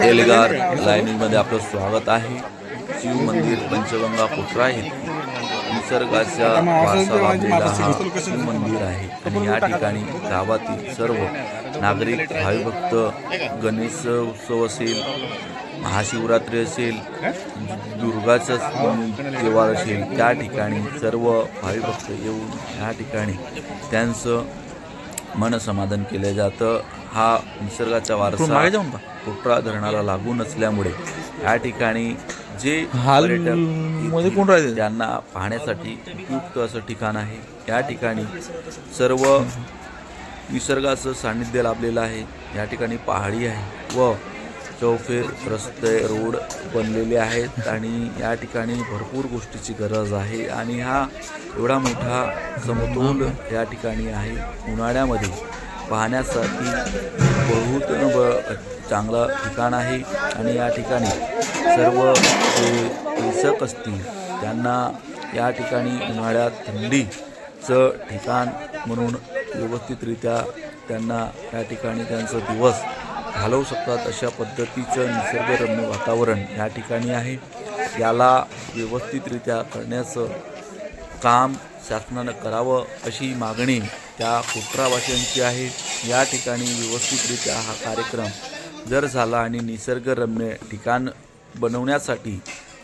एलगार लाईनीमध्ये आपलं स्वागत आहे. शिव मंदिर पंचगंगा कोटरा आहे निसर्गाच्या शिव मंदिर आहे. आणि या ठिकाणी गावातील सर्व नागरिक भाविभक्त गणेश उत्सव असेल महाशिवरात्री असेल दुर्गाचं त्योहार असेल त्या ठिकाणी सर्व भाविभक्त येऊन या ठिकाणी त्यांचं मन समाधान केलं जातं. हा निसर्गाचा वारसा कोपरा धरणाला लागून असल्यामुळे या ठिकाणी जे हाल पर्यटकमध्ये कोण राहते? त्यांना पाहण्यासाठी उपयुक्त असं ठिकाण आहे. या ठिकाणी सर्व निसर्गाचं सान्निध्य लाभलेलं आहे. या ठिकाणी पहाडी आहे व चौफेर रस्ते रोड बनलेले आहेत आणि या ठिकाणी भरपूर गोष्टीची गरज आहे आणि हा एवढा मोठा समतोल या ठिकाणी आहे. उन्हाळ्यामध्ये पाहण्यासाठी बहुत ब- चांगलं ठिकाण आहे आणि या ठिकाणी सर्व जे पर्यटक असतील त्यांना या ठिकाणी उन्हाळ्यात थंडीचं ठिकाण म्हणून व्यवस्थितरित्या त्यांना या ठिकाणी त्यांचं दिवस घालवू शकतात अशा पद्धतीचं निसर्गरम्य वातावरण या ठिकाणी आहे. याला व्यवस्थितरित्या करण्याचं काम शासनानं करावं अशी मागणी त्या कोटरावासियांची आहे. या ठिकाणी व्यवस्थितरित्या हा कार्यक्रम जर झाला आणि निसर्गरम्य ठिकाण बनवण्यासाठी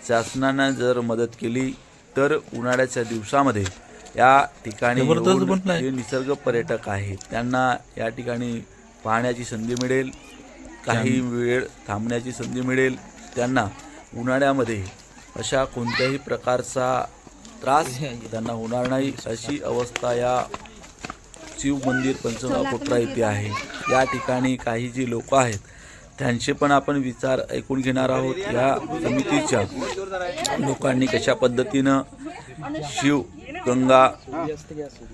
शासनानं जर मदत केली तर उन्हाळ्याच्या दिवसामध्ये या ठिकाणी. जे निसर्ग पर्यटक आहेत. त्यांना या ठिकाणी पाहण्याची संधी मिळेल. काही वेळ थांबण्याची संधी मिळेल. त्यांना उन्हाळ्यामध्ये अशा कोणत्याही प्रकारचा त्रास त्यांना होणार नाही अशी अवस्था या शिव मंदिर कोटरा येथे आहे. या ठिकाणी काही जी लोक आहेत त्यांचे पण आपण विचार ऐकून घेणार आहोत. या समितीच्या लोकांनी कशा पद्धतीनं शिव गंगा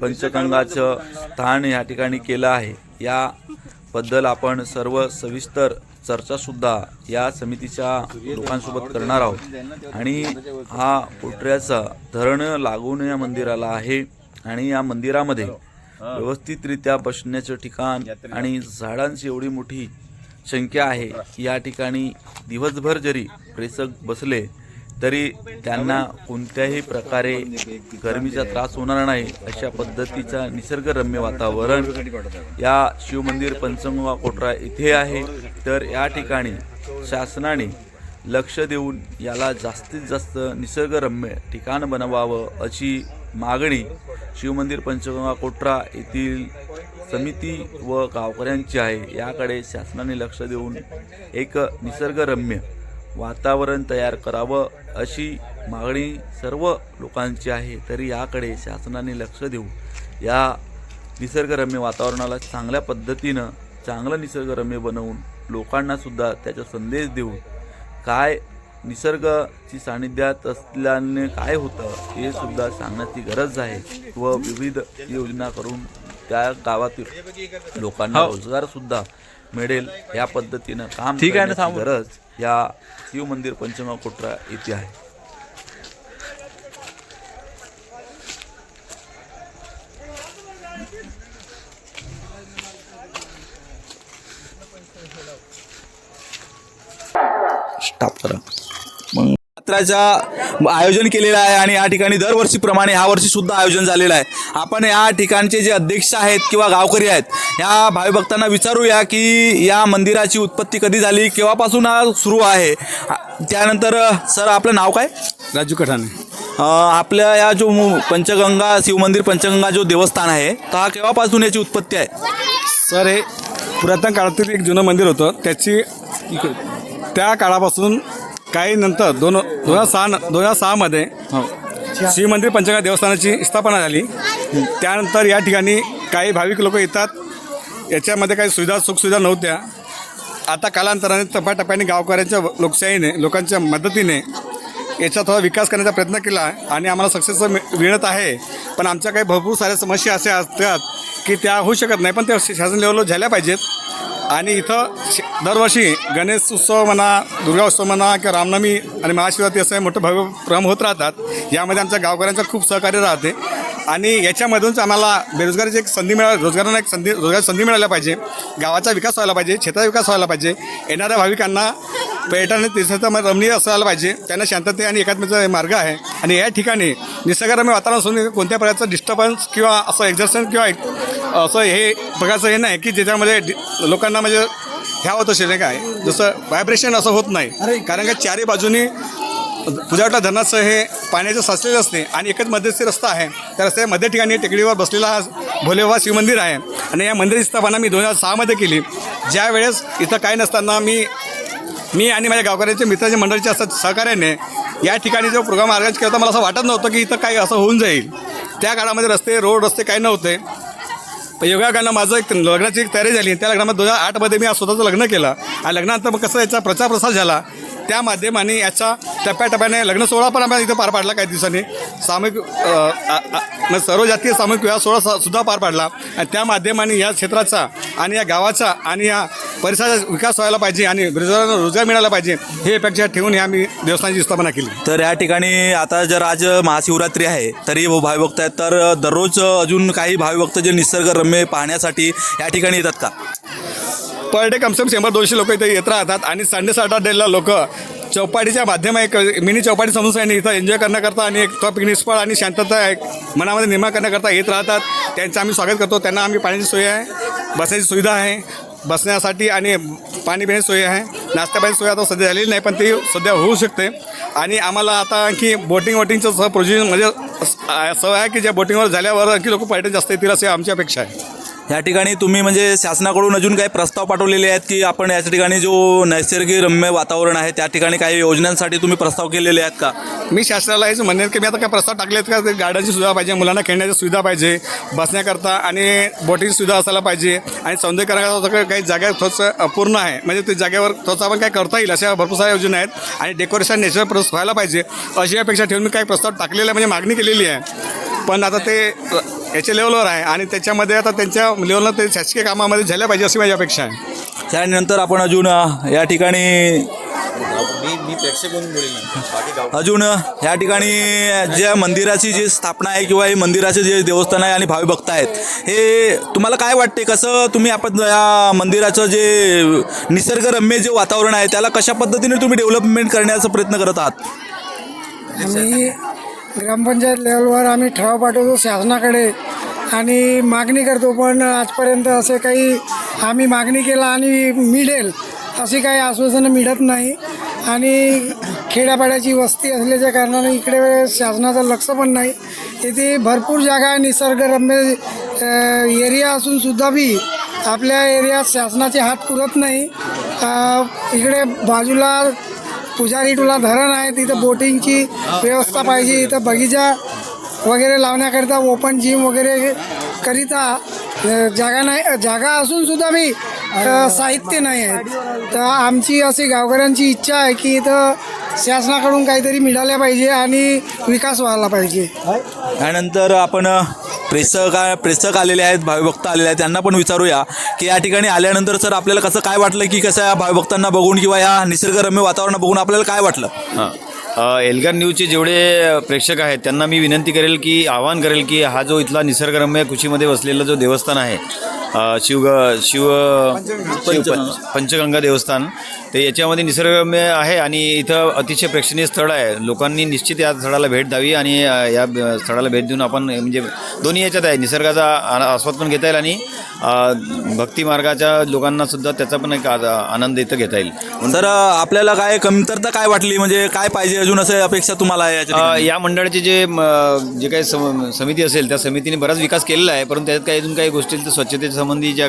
पंचगंगाचं स्थान या ठिकाणी केलं आहे या बद्दल आपण सर्व सविस्तर चर्चासुद्धा या समितीच्या लोकांसोबत करणार आहोत. आणि हा कोटऱ्याचा धरण लागून या मंदिराला आहे आणि या मंदिरामध्ये व्यवस्थितरित्या बसण्याचं ठिकाण आणि झाडांची एवढी मोठी संख्या आहे या ठिकाणी दिवसभर जरी प्रेसक बसले तरी त्यांना कोणत्याही प्रकारे गरमीचा त्रास होणार नाही अशा पद्धतीचा निसर्गरम्य वातावरण या शिवमंदिर पंचगंगा कोटरा इथे आहे. तर या ठिकाणी शासनाने लक्ष देऊन याला जास्तीत जास्त निसर्गरम्य ठिकाण बनवावं अशी मागणी शिवमंदिर पंचगंगा कोटरा येथील समिती व गावकऱ्यांची आहे. याकडे शासनाने लक्ष देऊन एक निसर्गरम्य वातावरण तयार करावं अशी मागणी सर्व लोकांची आहे तरी याकडे शासनाने लक्ष देऊन या निसर्गरम्य वातावरणाला चांगल्या पद्धतीनं चांगलं निसर्गरम्य बनवून लोकांना सुद्धा त्याचा संदेश देऊन काय निसर्गाची सानिध्यात असल्याने काय होतं हे सुद्धा सांगण्याची गरज आहे व विविध योजना करून त्या गावातील लोकांना रोजगार सुद्धा मिळेल या पद्धतीनं काम ठीक आहे ना. गरज या शिव मंदिर पंचमा कोटरा येथे आहे. स्टॉप करा. यात्राचं आयोजन केलेलं आहे आणि या ठिकाणी दरवर्षीप्रमाणे ह्या वर्षी सुद्धा आयोजन झालेलं आहे. आपण या ठिकाणचे जे अध्यक्ष आहेत किंवा गावकरी आहेत या भाविभक्तांना विचारूया की या मंदिराची उत्पत्ती कधी झाली केव्हापासून हा सुरू आहे? त्यानंतर सर आपलं नाव काय? राजू कठाणे आपल्या या जो पंचगंगा शिवमंदिर पंचगंगा जो देवस्थान आहे तर हा केव्हापासून याची उत्पत्ती आहे? सर हे पुरातन काळातील एक जुनं मंदिर होतं. त्याची त्या काळापासून काही नंतर दोन दोन हजार सहा दोन हजार सहामध्ये श्री मंदिर पंचगंगा देवस्थानाची स्थापना झाली. त्यानंतर या ठिकाणी काही भाविक लोक येतात. याच्यामध्ये काही सुविधा सुखसुविधा नव्हत्या. आता कालांतराने टप्प्याटप्प्याने गावकऱ्यांच्या लोकशाहीने लोकांच्या मदतीने याचा थोडा विकास करण्याचा प्रयत्न केला आणि आम्हाला सक्सेस मिळत आहे. पण आमच्या काही भरपूर साऱ्या समस्या अशा असतात की त्या होऊ शकत नाही पण त्या शासन लेवलवर झाल्या पाहिजेत. आणि इथं श- दरवर्षी गणेश उत्सव म्हणा दुर्गा उत्सव म्हणा किंवा रामनवमी आणि महाशिवरात्री असं मोठं भव्य क्रम होत राहतात. यामध्ये आमच्या गावकऱ्यांचं खूप सहकार्य राहते. आणि याच्यामधूनच आम्हाला बेरोजगारीची एक संधी मिळा रोजगारांना एक संधी रोजगार संधी मिळायला पाहिजे. गावाचा विकास व्हायला पाहिजे क्षेत्राचा विकास व्हायला पाहिजे. येणाऱ्या भाविकांना पर्यटन आणि रमणीय असायला पाहिजे. त्यांना शांतते आणि एकात्मेचा मार्ग आहे. आणि या ठिकाणी निसर्गरम्य वातावरण असून कोणत्या प्रकारचं डिस्टर्बन्स किंवा असं एक्झर्शन किंवा एक- असं हे प्रकारचं हे नाही की ज्याच्यामध्ये लोकांना म्हणजे ह्या होत असेल नाही काय जसं व्हायब्रेशन असं होत नाही. कारण का चारही बाजूनी पुजावटा धरणाचं हे पाण्याचं साचलेलं असते आणि एकच मध्यस्थी रस्ता आहे. त्या रस्त्याच्या मध्य ठिकाणी टेकडीवर बसलेला हा भोलेबाबा शिवमंदिर आहे. आणि या मंदिराची स्थापना मी दोन हजार सहामध्ये केली. ज्या वेळेस इथं काय नसताना मी मी आणि माझ्या गावकऱ्यांच्या मित्राच्या मंडळीच्या असं सहकार्याने या ठिकाणी जो प्रोग्राम ऑर्गनाईज केला होता मला असं वाटत नव्हतं की इथं काही असं होऊन जाईल. त्या काळामध्ये रस्ते रोड रस्ते काही नव्हते. योगा योगाकडनं माझं एक लग्नाची एक तयारी झाली. त्या लग्नामध्ये दोन हजार आठमध्ये मी स्वतःचं लग्न केलं. आणि लग्नानंतर मग कसं याचा प्रचार प्रसार झाला. त्या माध्यमाने याचा टप्प्याटप्प्याने लग्न सोहळा पण आम्हाला इथं पार पाडला काही दिवसांनी. सामूहिक म्हणजे सर्व जातीय सामूहिक विवाह सोहळा सुद्धा पार पाडला. आणि त्या माध्यमाने या क्षेत्राचा आणि या गावाचा आणि या परिसराचा विकास व्हायला पाहिजे आणि रोजगार रोजगार मिळाला पाहिजे हे अपेक्षा ठेवून ह्या मी देवस्थानाची स्थापना केली. तर या ठिकाणी आता जर आज महाशिवरात्री आहे तरी भाविभक्त आहेत तर दररोज अजून काही भाविभक्त जे निसर्गरम्य पाहण्यासाठी या ठिकाणी येतात का? पर डे कमसे कम शंभर दोनशे लोक इथे येत राहतात आणि संडे सॅटर्डेला लोक चौपाटीच्या माध्यम एक मिनी चौपाटी समजून आणि इथं एन्जॉय करण्याकरता आणि एक तो पिकनिक स्पॉट आणि शांतता एक मनामध्ये निर्माण करण्याकरता येत राहतात. त्यांचं आम्ही स्वागत करतो. त्यांना आम्ही पाण्याची सोय आहे बसण्याची सुविधा आहे बसण्यासाठी आणि पाणी पिण्याची सोय आहे. नाश्ता पाण्याची सोय आता सध्या झालेली नाही पण ती सध्या होऊ शकते. आणि आम्हाला आता आणखी बोटिंग वोटिंगचं सह प्रोजेक्ट म्हणजे सवय आहे की ज्या बोटिंगवर झाल्यावर आणखी लोक पर्यटन जास्त येतील असे आमची अपेक्षा आहे. या ठिकाणी तुम्ही म्हणजे शासनाकडून अजून काही प्रस्ताव पाठवलेले आहेत की आपण या ठिकाणी जो नैसर्गिक रम्य वातावरण आहे त्या ठिकाणी काही योजनांसाठी तुम्ही प्रस्ताव केलेले आहेत का? मी शासनाला हेच म्हणेन की मी आता काय प्रस्ताव टाकले आहेत का? ते गार्डनची सुविधा पाहिजे मुलांना खेळण्याची सुविधा पाहिजे बसण्याकरता आणि बोटिंगची सुविधा असायला पाहिजे आणि सौंदर्यकरणाकरता काही जागा थोडंसं अपूर्ण आहे. म्हणजे ते जागेवर थोडंसं आपण काय करता येईल अशा भरपूर साऱ्या योजना आहेत आणि डेकोरेशन नॅचरल प्रोसेस व्हायला पाहिजे. अशी अपेक्षा ठेवून मी काही प्रस्ताव टाकलेला आहे म्हणजे मागणी केलेली आहे. पण आता ते याच्या लेवलवर आहे. आणि त्याच्यामध्ये आता त्यांच्या लेवलला ते शासकीय कामामध्ये झाल्या पाहिजे अशी माझी अपेक्षा आहे. त्यानंतर आपण अजून अ, या ठिकाणी अजून या ठिकाणी ज्या मंदिराची जी स्थापना आहे किंवा हे मंदिराचे जे देवस्थान आहे आणि भावी भक्त आहेत हे तुम्हाला काय वाटते? कसं तुम्ही आपण या मंदिराचं जे निसर्गरम्य जे वातावरण आहे त्याला कशा पद्धतीने तुम्ही डेव्हलपमेंट करण्याचा प्रयत्न करत आहात? आम्ही ग्रामपंचायत लेवलवर आम्ही ठराव पाठवतो शासनाकडे आणि मागणी करतो पण आजपर्यंत असे काही आम्ही मागणी केला आणि मिळेल अशी काही आश्वासनं मिळत नाही. आणि खेड्यापाड्याची वस्ती असल्याच्या कारणाने इकडे शासनाचं लक्ष पण नाही. इथे भरपूर जागा आहे निसर्गरम्य एरिया असून सुद्धा बी आपल्या एरियात शासनाचे हात पुरत नाही. इकडे बाजूला पुजारी तुला धरण आहे तिथं बोटिंगची व्यवस्था पाहिजे इथं बगीचा वगैरे लावण्याकरिता ओपन जिम वगैरे करिता जागा नाही जागा असूनसुद्धा मी अ, साहित्य नाही आहे. तर आमची अशी गावकऱ्यांची इच्छा आहे की इथं शासनाकडून काहीतरी मिळाल्या पाहिजे आणि विकास व्हायला पाहिजे. त्यानंतर आपण अ, प्रेक्षक प्रेक्षक आलेले आहेत भाविभक्त आलेले आहेत त्यांना पण विचारूया की या ठिकाणी आल्यानंतर सर आपल्याला कसं काय वाटलं की कसं या भाविभक्तांना बघून किंवा या निसर्गरम्य वातावरण बघून आपल्याला काय वाटलं? हां. एल्गार न्यूजचे जेवढे प्रेक्षक आहेत त्यांना मी विनंती करेल की आवाहन करेल की हा जो इथला निसर्गरम्य कुशीमध्ये वसलेला जो देवस्थान आहे शिवग शिव शिव पंच- पंचगंगा देवस्थान. ते याच्यामध्ये निसर्गरम्य आहे आणि इथं अतिशय प्रेक्षणीय स्थळ आहे. लोकांनी निश्चित या स्थळाला भेट द्यावी आणि या स्थळाला भेट देऊन आपण म्हणजे दोन्ही याच्यात आहे. निसर्गाचा आस्वाद पण घेता येईल आणि भक्ती मार्गाच्या लोकांना सुद्धा त्याचा पण एक आनंद इथं घेता येईल. सर आपल्याला काय कमतरता काय वाटली? म्हणजे काय पाहिजे अजून असं अपेक्षा तुम्हाला आहे? या मंडळाचे जे जे काही सम समिती असेल त्या समितीने बराच विकास केलेला आहे. परंतु त्याच्यात काही अजून काही गोष्टी आहेत, तर स्वच्छतेच्या संबंधी ज्या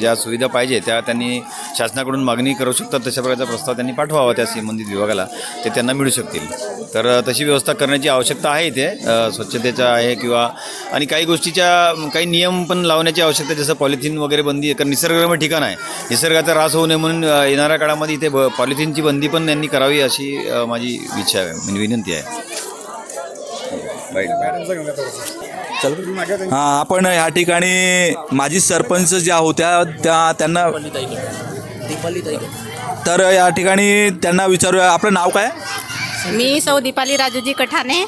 ज्या सुविधा पाहिजे त्या त्यांनी शासनाकडून मागणी करू शकतात तशा प्रकारचा प्रस्ताव त्यांनी पाठवावा त्या संबंधित विभागाला ते त्यांना मिळू शकतील. तर तशी व्यवस्था करण्याची आवश्यकता आहे इथे. स्वच्छतेचा आहे किंवा आणि काही गोष्टीच्या काही नियम पण लावण्याची आवश्यकता आहे, जसं पॉलिथिन वगैरे बंदी आहे. कारण निसर्गरम्य ठिकाण आहे. निसर्गाचा ऱ्हास होऊ नये म्हणून येणाऱ्या काळामध्ये इथे ब- पॉलिथिनची बंदी पण यांनी करावी अशी माझी इच्छा आहे म्हणजे विनंती आहे. हां आपण या ठिकाणी माजी सरपंच ज्या होत्या त्या त्यांना तर या ठिकाणी त्यांना विचारूया. आपलं नाव काय? मी सौ दीपाली राजूजी कठाने.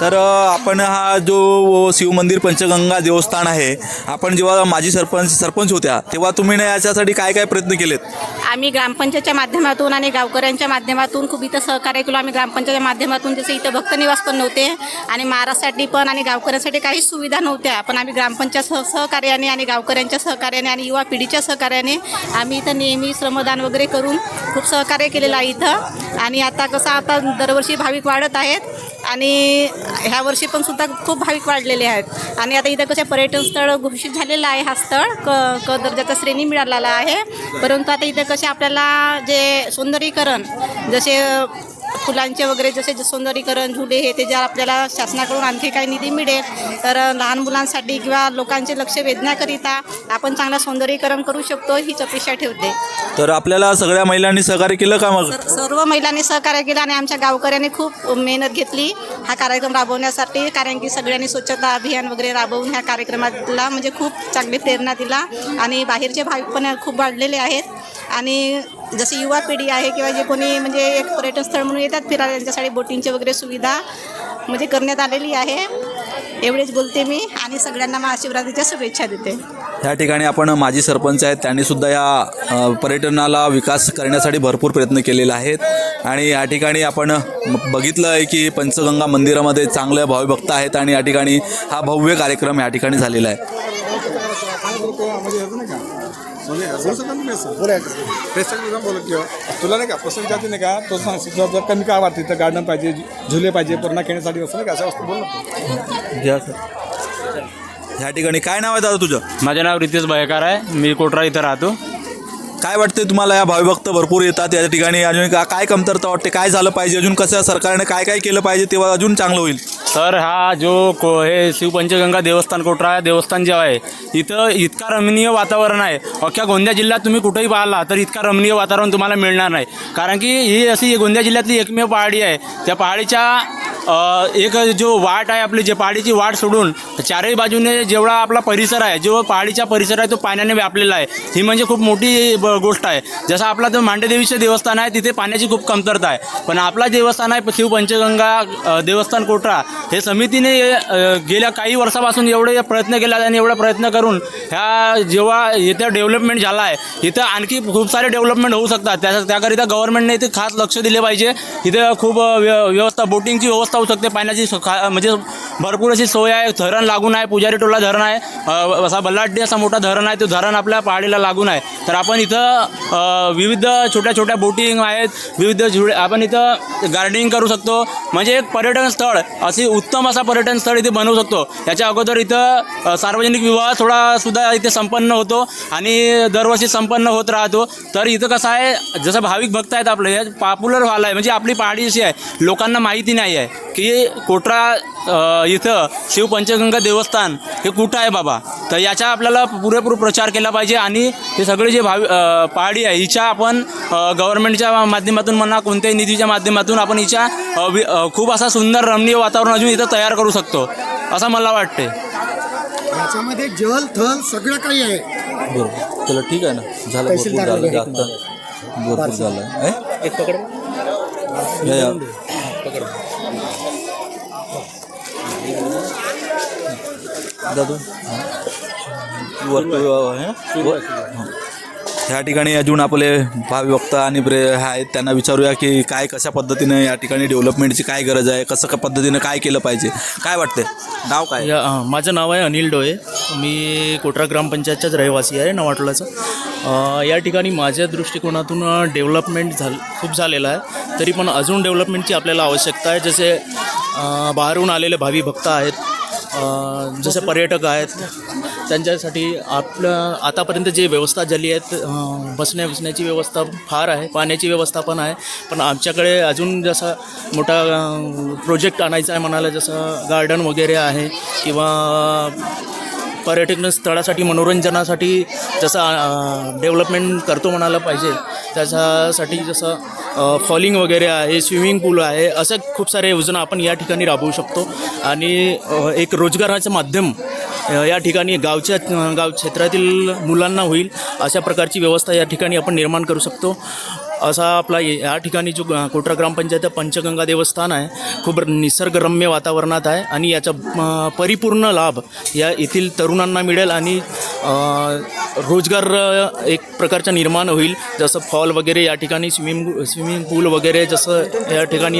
तर आपण हा जो शिवमंदिर पंचगंगा देवस्थान आहे आपण जेव्हा माजी सरपंच सरपंच होत्या तेव्हा तुम्ही ना याच्यासाठी काय काय प्रयत्न केलेत? आम्ही ग्रामपंचायतच्या माध्यमातून आणि गावकऱ्यांच्या माध्यमातून खूप इथं सहकार्य केलो. आम्ही ग्रामपंचायतच्या माध्यमातून जसे इथं भक्तनिवास पण नव्हते आणि महाराष्ट्रासाठी पण आणि गावकऱ्यांसाठी काहीच सुविधा नव्हत्या. पण आम्ही ग्रामपंचायत सह सहकार्याने आणि गावकऱ्यांच्या सहकार्याने आणि युवा पिढीच्या सहकार्याने आम्ही इथं नेहमी श्रमदान वगैरे करून खूप सहकार्य केलेलं आहे इथं. आणि आता कसं आता दरवर्षी भाविक वाढत आहेत आणि ह्या वर्षी पण सुद्धा खूप भाविक वाढलेले आहेत. आणि आता इथं कसं पर्यटन स्थळ घोषित झालेलं आहे हा स्थळ. क क दर्जाचा श्रेणी मिळालेला आहे. परंतु आता इथं कसं आपल्याला जे सौंदर्यीकरण जसे फुलांचे वगैरे जसे जे सौंदर्यीकरण झुले हे ते जर आपल्याला शासनाकडून आणखी काही निधी मिळेल तर लहान मुलांसाठी किंवा लोकांचे लक्ष वेधण्याकरिता आपण चांगलं सौंदर्यीकरण करू शकतो हीच अपेक्षा ठेवते. तर आपल्याला सगळ्या महिलांनी सहकार्य केलं का मग? सर्व महिलांनी सहकार्य केलं आणि आमच्या गावकऱ्यांनी खूप मेहनत घेतली. हा कार्यक्रम राबवण्यासाठी कारण की सगळ्यांनी स्वच्छता अभियान वगैरे राबवून ह्या कार्यक्रमाला म्हणजे खूप चांगली प्रेरणा दिला आणि बाहेरचे भाविक पण खूप वाढलेले आहेत. आणि जशी युवा पिढी आहे किंवा जे कोणी म्हणजे एक पर्यटन स्थळ म्हणून येतात फिरायला त्यांच्यासाठी बोटिंगची वगैरे सुविधा म्हणजे करण्यात आलेली आहे. एवढेच बोलते मी आणि सगळ्यांना महाशिवरात्रीच्या शुभेच्छा देते. या ठिकाणी आपण माजी सरपंच आहेत त्यांनी सुद्धा या पर्यटनाला विकास करण्यासाठी भरपूर प्रयत्न केलेले आहेत. आणि या ठिकाणी आपण बघितलं आहे की पंचगंगा मंदिरामध्ये चांगले भाविभक्त आहेत आणि या ठिकाणी हा भव्य कार्यक्रम या ठिकाणी झालेला आहे. तुला नाही का पसंत जाते नाही का तो सांग तुला जर कमी काय वाटते तर गार्डन पाहिजे झुले पाहिजे पूर्ण खेळण्यासाठी असं नाही का अशा वस्तू बोल ना घ्या सर. या ठिकाणी काय नाव आहे दादा तुझं? माझं नाव रितेश भयकार आहे. मी कोटरा इथं राहतो. काय वाटते तुम्हाला? या भाविभक्त भरपूर येतात या ठिकाणी. अजून का- काय कमतरता वाटते? काय झालं पाहिजे? अजून कसं सरकारने काय काय केलं पाहिजे? तेव्हा अजून चांगलं होईल. तर हा जो को हे शिवपंचगंगा देवस्थान कोटरा देवस्थान जे आहे इथं इतका रमणीय वातावरण आहे. अख्ख्या गोंदिया जिल्ह्यात तुम्ही कुठेही पाहिला तर इतका रमणीय वातावरण तुम्हाला मिळणार नाही. कारण की ही अशी गोंदिया जिल्ह्यातली एकमेव पहाडी आहे. त्या पहाडीच्या एक जो वाट आहे आपली जे पहाडीची वाट सोडून चारही बाजूने जेवढा आपला परिसर आहे जो पहाडीचा परिसर आहे तो पाण्याने व्यापलेला आहे. ही म्हणजे खूप मोठी ब- गोष्ट आहे. जसं आपला जो मांडेदेवीचं देवस्थान आहे तिथे पाण्याची खूप कमतरता आहे. पण आपला देवस्थान आहे शिवपंचगंगा देवस्थान कोटरा हे समितीने गेल्या काही वर्षापासून एवढे प्रयत्न केला आणि एवढा प्रयत्न करून ह्या जेव्हा इथं डेव्हलपमेंट झाला आहे इथं आणखी खूप सारे डेव्हलपमेंट होऊ शकतात. त्या त्याकरिता गव्हर्नमेंटने इथे खास लक्ष दिले पाहिजे. इथं खूप व्य व्यवस्था बोटिंगची व्यवस्था होऊ शकते पाण्याची खा म्हणजे भरपूर अशी सोय आहे. धरण लागून आहे. पुजारी टोला धरण आहे. असा बल्लाड्डी असा मोठा धरण आहे. तो धरण आपल्या पहाडीला लागून आहे. तर आपण इथं विविध छोट्या छोट्या बोटिंग आहेत. विविध झुळे आपण इथं गार्डनिंग करू शकतो. म्हणजे एक पर्यटन स्थळ असे उत्तम असा पर्यटन स्थळ इथे बनवू शकतो. याच्या अगोदर इथं सार्वजनिक विवाह थोडा सुद्धा इथे संपन्न होतो आणि दरवर्षी संपन्न होत राहतो. तर इथं कसं आहे जसं भाविक भक्त आहेत आपले हे पॉप्युलर व्हायला आहे. म्हणजे आपली पहाडी अशी आहे. लोकांना माहिती नाही आहे की कोटरा इथं शिवपंचगंगा देवस्थान हे कुठं आहे बाबा? तर याचा आपल्याला पुरेपूर प्रचार केला पाहिजे आणि हे सगळे जे भावी पहाडी आहे हिच्या आपण गव्हर्नमेंटच्या माध्यमातून म्हणा कोणत्याही निधीच्या माध्यमातून आपण हिच्या खूप असा सुंदर रमणीय वातावरण अजून इथं तयार करू शकतो. असं मला वाटते याच्यामध्ये जल थल सगळं काही आहे. बरोबर. चला ठीक आहे ना. झालं भरपूर झालं. जास्त भरपूर झालं. आहे या, या. दादू? ह्या ठिकाणी अजून आपले भावी आणि प्रे आहेत त्यांना विचारूया की काय कशा पद्धतीने या ठिकाणी डेव्हलपमेंटची काय गरज आहे कसं क- पद्धतीने काय केलं पाहिजे? काय वाटते नाव काय? माझं नाव आहे अनिल डोळे. मी कोटरा ग्रामपंचायतच्याच रहिवासी आहे नवाटोलाचा. या ठिकाणी माझ्या दृष्टिकोनातून डेव्हलपमेंट झाल खूप झालेलं आहे. तरी पण अजून डेव्हलपमेंटची आपल्याला आवश्यकता आहे. जसे बाहेरून आलेले भावी भक्त आहेत जसे पर्यटक आहेत त्यांच्यासाठी आपलं आतापर्यंत जे व्यवस्था झाली आहेत बसण्या बसण्याची व्यवस्था फार आहे पाण्याची व्यवस्था पण आहे. पण आमच्याकडे अजून जसा मोठा प्रोजेक्ट आणायचा आहे म्हणाला जसं गार्डन वगैरे आहे किंवा पर्यटन स्थळासाठी मनोरंजनासाठी जसं डेव्हलपमेंट करतो म्हणायला पाहिजे. त्याच्यासाठी जसं फॉलिंग वगैरे आहे स्विमिंग पूल आहे अशा खूप साऱ्या योजना आपण या ठिकाणी राबवू शकतो. आणि एक रोजगाराचं माध्यम या ठिकाणी गावच्या गाव क्षेत्रातील मुलांना होईल अशा प्रकारची व्यवस्था या ठिकाणी आपण निर्माण करू शकतो. असा आपला या ठिकाणी जो कोटरा ग्रामपंचायत पंचगंगा देवस्थान आहे खूप निसर्गरम्य वातावरणात आहे आणि याचा परिपूर्ण लाभ या येथील तरुणांना मिळेल आणि रोजगार एक प्रकारचा निर्माण होईल. जसं फॉल वगैरे या ठिकाणी स्विमिंग स्विमिंग पूल वगैरे जसं या ठिकाणी